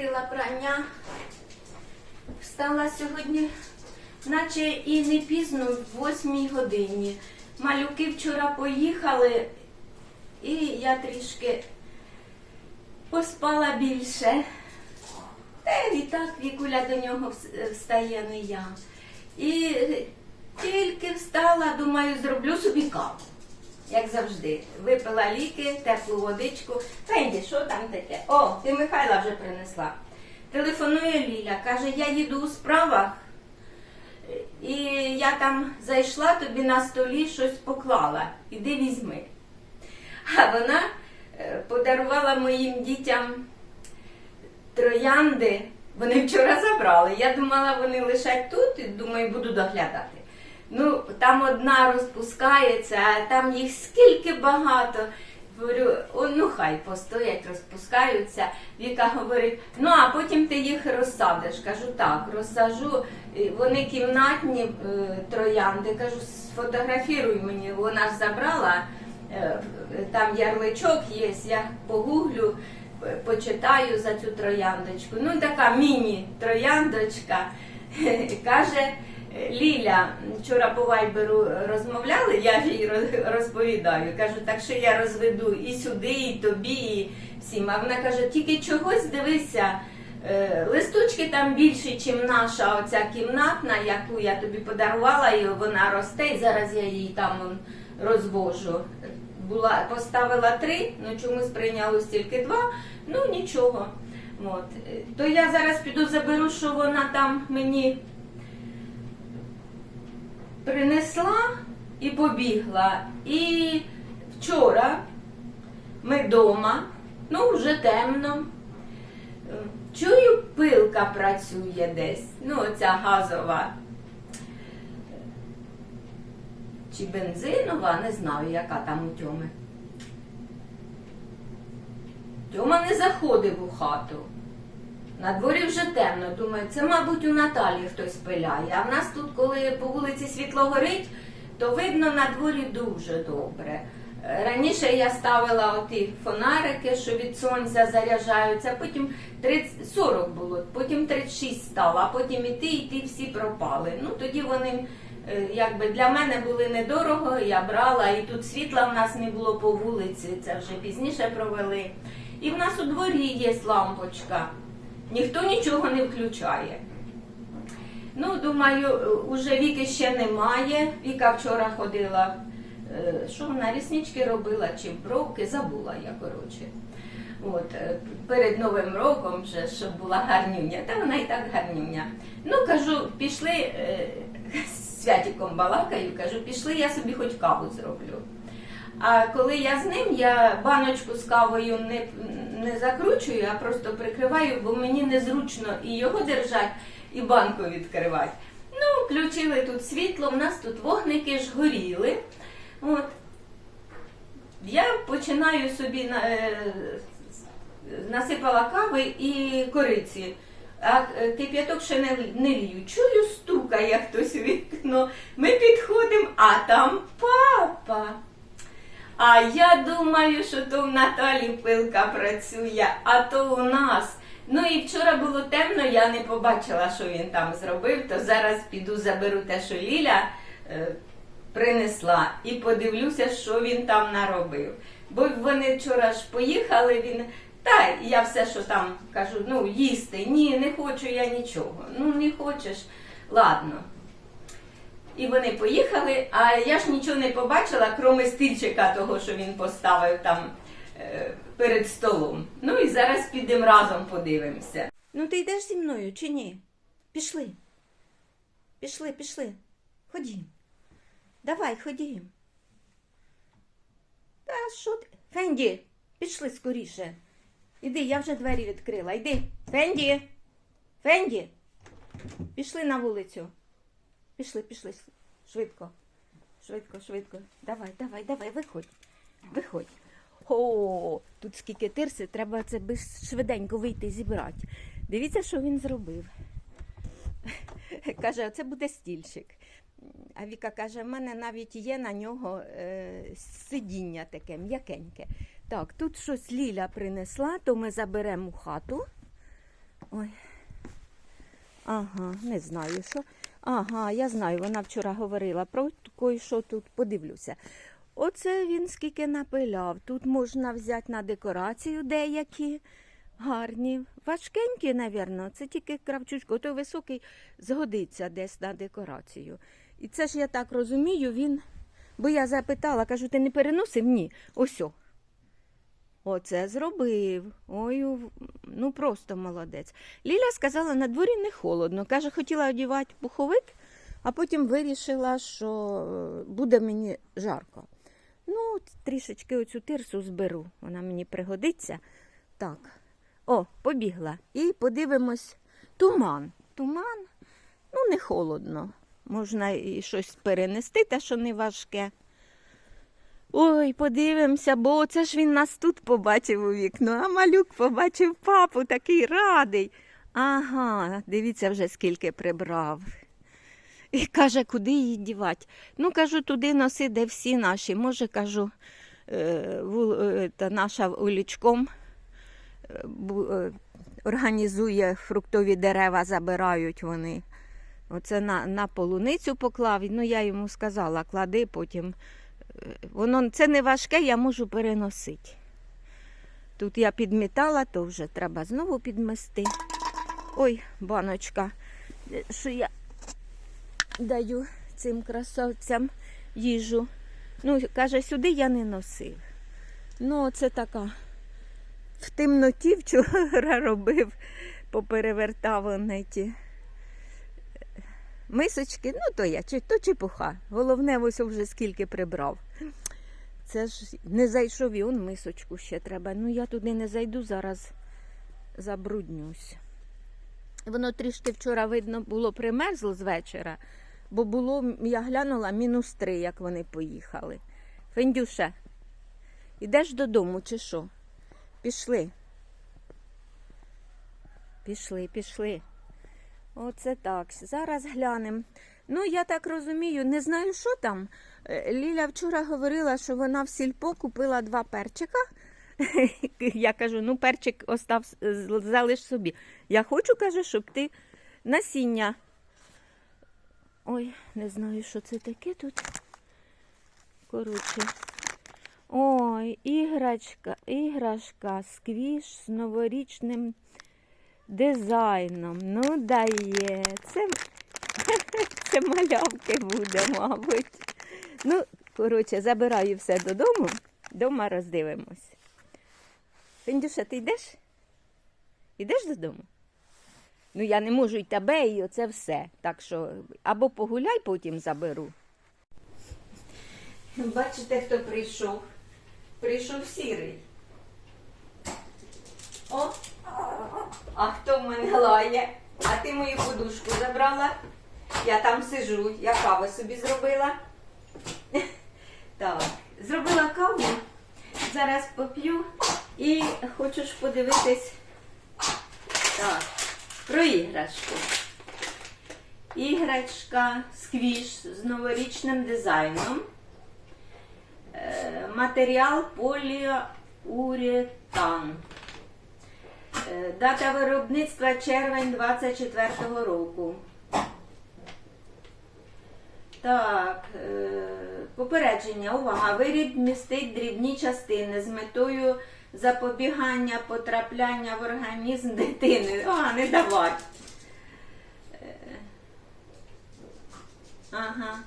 запустила прання. Встала сьогодні, наче і не пізно, в 8 годині. Малюки вчора поїхали, і я трішки поспала більше. Та і так Вікуля до нього встає, не я. І тільки встала, думаю, зроблю собі каву. Як завжди, випила ліки, теплу водичку. Фенді, що там таке? О, ти Михайла вже принесла. Телефонує Ліля, каже, я їду у справах, і я там зайшла, тобі на столі щось поклала. Іди візьми. А вона е, подарувала моїм дітям троянди. Вони вчора забрали. Я думала, вони лишать тут і думаю, буду доглядати. Ну, там одна розпускається, а там їх скільки багато. Говорю, о, ну хай постоять, розпускаються. Віка говорить, ну а потім ти їх розсадиш. Кажу, так, розсажу. Вони кімнатні е, троянди. Кажу, сфотографіруй мені. Вона ж забрала. е, Там ярличок є, я погуглю, почитаю за цю трояндочку. Ну, така міні-трояндочка. Каже, Ліля, вчора по вайберу розмовляли, я ж їй розповідаю. Кажу, так що я розведу і сюди, і тобі, і всім. А вона каже, тільки чогось дивися. е, Листочки там більші, ніж наша оця кімнатна, яку я тобі подарувала, і вона росте, і зараз я її там розвожу. Була, поставила три, ну чомусь прийнялось тільки два, ну нічого. От. Е, То я зараз піду заберу, що вона там мені принесла і побігла. І вчора ми вдома, ну вже темно. Чую, пилка працює десь. Ну, оця газова. Чи бензинова, не знаю, яка там у Тьоми. Тьома не заходив у хату. На дворі вже темно. Думаю, це, мабуть, у Наталі хтось пиляє. А в нас тут, коли по вулиці світло горить, то видно на дворі дуже добре. Е, Раніше я ставила оті фонарики, що від сонця заряджаються, потім 30, 40 було, потім 36 стало, а потім і ті, і ті всі пропали. Ну тоді вони е, якби для мене були недорого, я брала, і тут світла в нас не було по вулиці, це вже пізніше провели. І в нас у дворі є лампочка. Ніхто нічого не включає. Ну, думаю, уже віки ще немає. Віка вчора ходила. е, Що вона ріснички робила чи бровки, забула я, коротше. От, е, перед Новим роком вже, щоб була гарнюня, та вона і так гарнюня. Ну, кажу, пішли, е, з святіком балакаю, кажу, пішли, я собі хоч каву зроблю. А коли я з ним, я баночку з кавою не, не закручую, а просто прикриваю, бо мені незручно і його держати, і банку відкривати. Ну, включили тут світло, в нас тут вогники ж горіли. От. Я починаю собі е, насипала кави і кориці. А е, кип'яток ще не, не лію. Чую, стукає хтось у вікно. Ми підходимо, а там папа. А я думаю, що то в Наталі пилка працює, а то у нас. Ну і вчора було темно, я не побачила, що він там зробив, то зараз піду заберу те, що Ліля е, принесла, і подивлюся, що він там наробив. Бо вони вчора ж поїхали, він. Та я все, що там кажу, ну їсти, ні, не хочу я нічого. Ну не хочеш, ладно. І вони поїхали, а я ж нічого не побачила, крім стільчика того, що він поставив там е, перед столом. Ну і зараз підемо разом подивимося. Ну ти йдеш зі мною чи ні? Пішли. Пішли, пішли. Ходім. Давай, ходім. Та що ти? Фенді, пішли скоріше. Іди, я вже двері відкрила. Йди. Фенді. Фенді. Пішли на вулицю. Пішли, пішли. Швидко. Швидко, швидко. Давай, давай, давай, виходь. Виходь. О, тут скільки тирси, треба це швиденько вийти зібрати. Дивіться, що він зробив. Каже, це буде стільчик. А Віка каже, в мене навіть є на нього е, сидіння таке м'якеньке. Так, тут щось Ліля принесла, то ми заберемо хату. Ой. Ага, не знаю, що. Ага, я знаю, вона вчора говорила про кое-що тут, подивлюся. Оце він скільки напиляв. Тут можна взяти на декорацію деякі гарні. Важкенькі, напевно, це тільки кравчучко, той високий згодиться десь на декорацію. І це ж я так розумію, він. Бо я запитала, кажу, ти не переносив? Ні. Ось. Оце зробив. Ой, ну просто молодець. Ліля сказала, на дворі не холодно. Каже, хотіла одягати пуховик, а потім вирішила, що е, буде мені жарко. Ну, трішечки оцю тирсу зберу, вона мені пригодиться. Так. О, побігла. І подивимось. Туман. Туман, ну, не холодно. Можна і щось перенести, те, що не важке. Ой, подивимося, бо це ж він нас тут побачив у вікно, а малюк побачив папу, такий радий. Ага, дивіться вже скільки прибрав. І каже, куди її дівати? Ну, кажу, туди носи, де всі наші. Може, кажу, е, е, та наша улічком е, організує фруктові дерева, забирають вони. Оце на, на полуницю поклав. Ну, я йому сказала, клади потім. Воно це не важке, я можу переносити. Тут я підмітала, то вже треба знову підмести. Ой, баночка, що я даю цим красавцям їжу. Ну, каже, сюди я не носив. Ну, це така в темноті вчора робив, поперевертав ті мисочки, ну то я, то чепуха. Головне, ось вже скільки прибрав. Це ж не зайшов і он мисочку ще треба. Ну я туди не зайду, зараз забруднюсь. Воно трішки вчора, видно, було примерзло з вечора, бо було, я глянула, мінус три, як вони поїхали. Фендюша, ідеш додому чи що? Пішли. Пішли, пішли. Оце так. Зараз глянемо. Ну, я так розумію, не знаю, що там. Е, Ліля вчора говорила, що вона в сільпо купила два перчика. Я кажу, ну перчик остав, залиш собі. Я хочу, каже, щоб ти насіння. Ой, не знаю, що це таке тут. Коротше. Ой, іграшка, іграшка, сквіш з новорічним дизайном. Ну, дає. Це, це малявки буде, мабуть. Ну, коротше, забираю все додому, дома роздивимось. Фіндюша, ти йдеш? Йдеш додому? Ну, я не можу й тебе, і оце все. Так що або погуляй, потім заберу. Бачите, хто прийшов? Прийшов сірий. О, а хто в мене лає? А ти мою подушку забрала? Я там сижу, я каву собі зробила. Так, зробила каву. Зараз поп'ю і хочу ж подивитись так, про іграшку. Іграшка сквіш з новорічним дизайном. Е, Матеріал поліуретан. Е, Дата виробництва червень 24-го року. Так, е, попередження, увага, виріб містить дрібні частини з метою запобігання потрапляння в організм дитини. А, не давать. Е, Ага.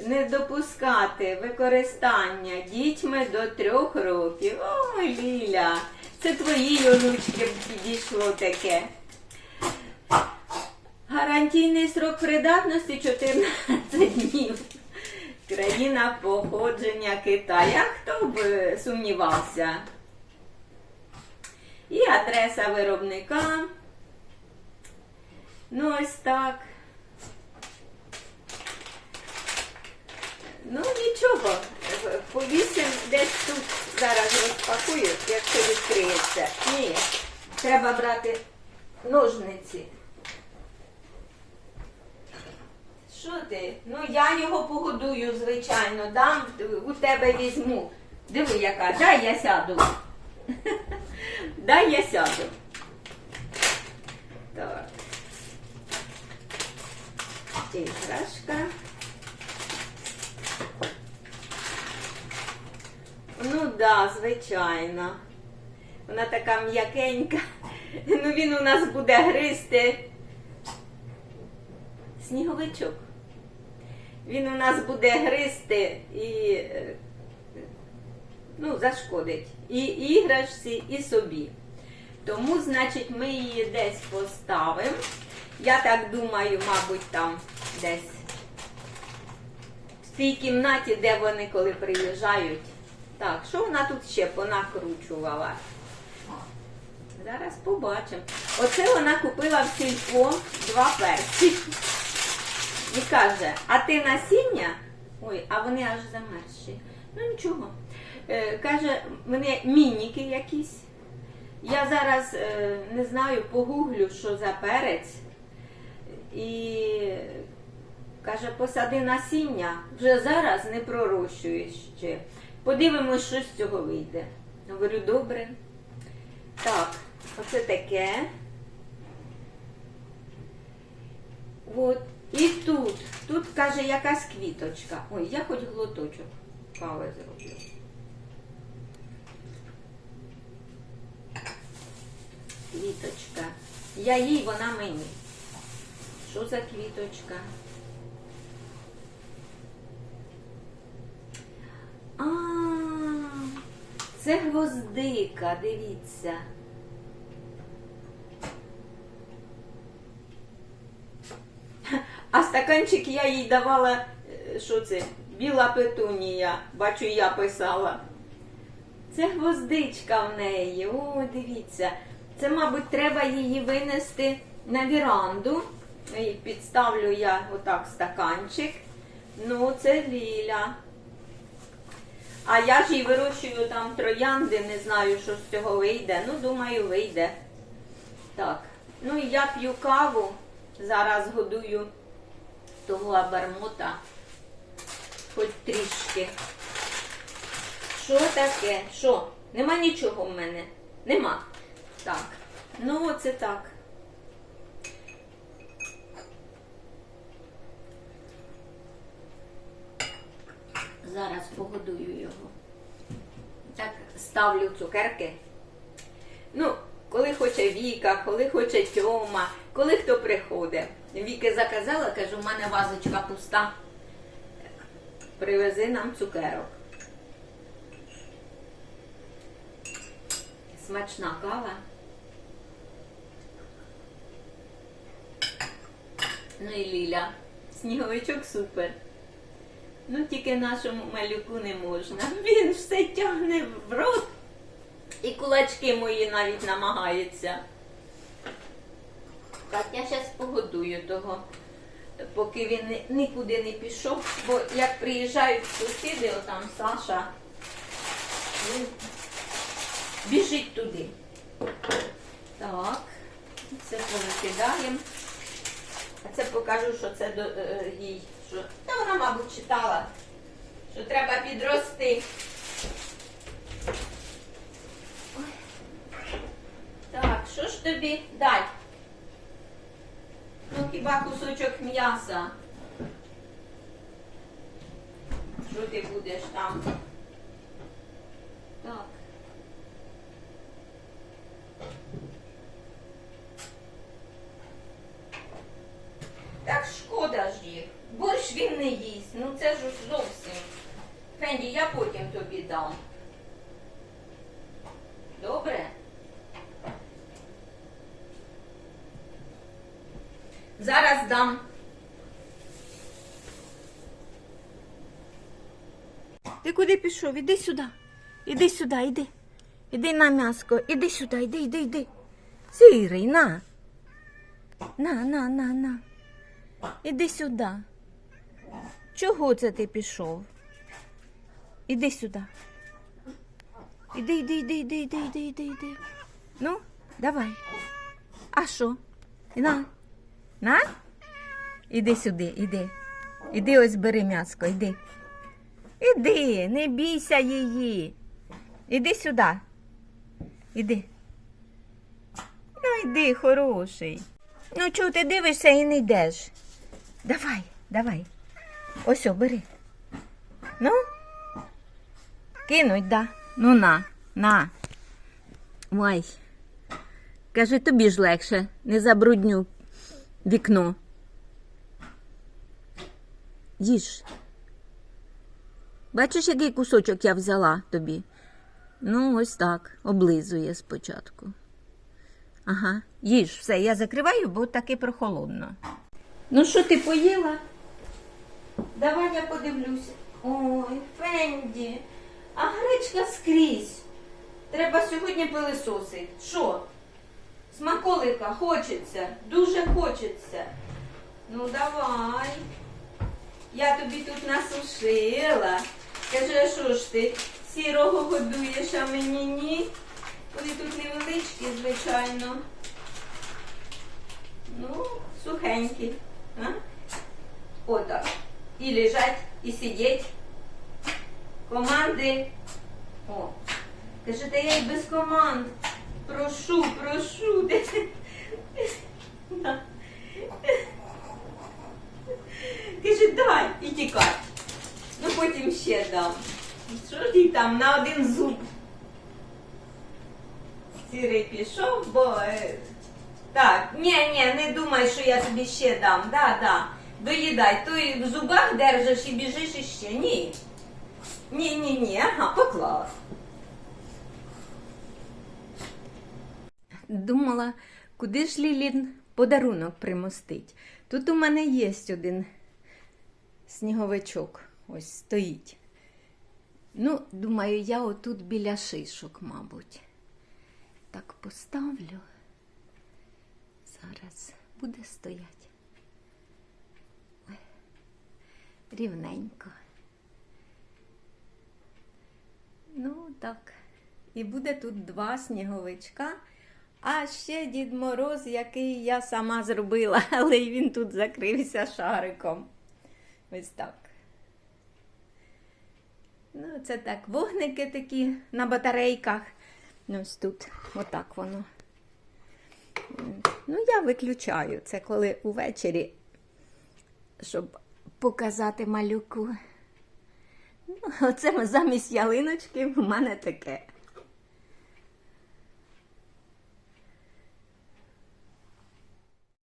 Не допускати використання дітьми до трьох років. Ой, Ліля, це твої онучки підійшло таке. Гарантійний срок придатності 14 днів. Країна походження Китая. Хто б е, сумнівався? І адреса виробника. Ну, ось так. Ну нічого, повісимо десь тут зараз розпакую, якщо відкриється. Ні, треба брати ножниці. Що ти? Ну я його погодую, звичайно, дам, у тебе візьму. Диви, яка, дай я сяду. Дай я сяду. Так. Іграшка. Да, звичайно. Вона така м'якенька. Ну він у нас буде гризти. Сніговичок. Він у нас буде гризти і ну, зашкодить і іграшці, і собі. Тому, значить, ми її десь поставимо. Я так думаю, мабуть, там десь в тій кімнаті, де вони коли приїжджають. Так, що вона тут ще понакручувала? Зараз побачимо. Оце вона купила в сільпо два перці. І каже, а ти насіння? Ой, а вони аж замерзші. Ну нічого. Е, каже, мене мініки якісь. Я зараз е, не знаю, погуглю, що за перець. І каже, посади насіння, вже зараз не пророщуєш ще. Подивимось, що з цього вийде. Говорю, добре. Так, оце таке. От. І тут, тут каже якась квіточка. Ой, я хоч глоточок кави зроблю. Квіточка. Я їй, вона мені. Що за квіточка? А, це гвоздика, дивіться. А стаканчик я їй давала, е, що це? Біла петунія. Бачу, я писала. Це гвоздичка в неї. О, дивіться. Це, мабуть, треба її винести на віранду. І підставлю я отак стаканчик. Ну, це Ліля. А я ж їй вирощую там троянди, не знаю, що з цього вийде. Ну, думаю, вийде. Так. Ну і я п'ю каву. Зараз годую того абермота. Хоч трішки. Що таке? Що? Нема нічого в мене? Нема. Так. Ну, оце так. Зараз погодую його. Так, ставлю цукерки. Ну, коли хоче Віка, коли хоче Тьома, коли хто приходить. Віки заказала, кажу, у мене вазочка пуста. Привези нам цукерок. Смачна кава. Ну і Ліля. Сніговичок супер. Ну тільки нашому малюку не можна. Він все тягне в рот. І кулачки мої навіть намагаються. Так, я зараз погодую того, поки він нікуди не пішов. Бо як приїжджають сусіди, отам Саша, він біжить туди. Так, це повикидаємо. А це покажу, що це до, е, їй. Що, та вона, мабуть, читала, що треба підрости. Так, що ж тобі дать? Ну, хіба кусочок м'яса. Що ти будеш там? Так. Так шкода ж їх. Борщ він не їсть. Ну це ж зовсім. Фенді, я потім тобі дам. Добре? Зараз дам. Ти куди пішов? Іди сюди. Іди сюди, іди. Іди на м'яско. Іди сюди, іди, іди, іди. Сірий, на. На, на, на, на. Іди сюди. Чого це ти пішов? Іди сюди. Іди, іди, іди, іди, іди, іди, іди, іди. Ну, давай. А що? На. На? Іди сюди, іди. Іди ось бери м'яско, іди. Іди, не бійся її. Іди сюди. Іди. Ну, йди, хороший. Ну, чого ти дивишся і не йдеш? Давай, давай. Ось, о, бери. Ну, кинуть, да. Ну на, на. Ой. Кажи, тобі ж легше, не забрудню вікно. Їж. Бачиш, який кусочок я взяла тобі? Ну, ось так, облизує спочатку. Ага, їж, все, я закриваю, бо таки прохолодно. Ну, що ти поїла? Давай я подивлюся. Ой, Фенді, а гречка скрізь. Треба сьогодні пилисосити. Що? Смаколика хочеться, дуже хочеться. Ну давай. Я тобі тут насушила. Скажи, а що ж ти сірого годуєш, а мені ні? Вони тут невеличкі, звичайно. Ну, сухенькі. А? Отак. І лежать, і сидять. Команди. О. Каже, та я й без команд. Прошу, прошу. Каже, дай і тікай. Ну потім ще дам. Що ж їй там на один зуб? Сірий пішов, бо. е, Так, ні, ні, не думай, що я тобі ще дам. Да, да. Доїдай. Той в зубах держиш і біжиш іще. Ні. Ні, ні, ні, ага, поклала. Думала, куди ж Лілін подарунок примостить. Тут у мене є один сніговичок. Ось стоїть. Ну, думаю, я отут біля шишок, мабуть. Так поставлю. Зараз буде стоять. Ой, рівненько. Ну, так. І буде тут два сніговичка. А ще Дід Мороз, який я сама зробила, але він тут закрився шариком. Ось так. Ну, це так, вогники такі на батарейках. Ну, ось тут, отак воно. Ну, я виключаю це коли увечері, щоб показати малюку. Ну, оце замість ялиночки в мене таке.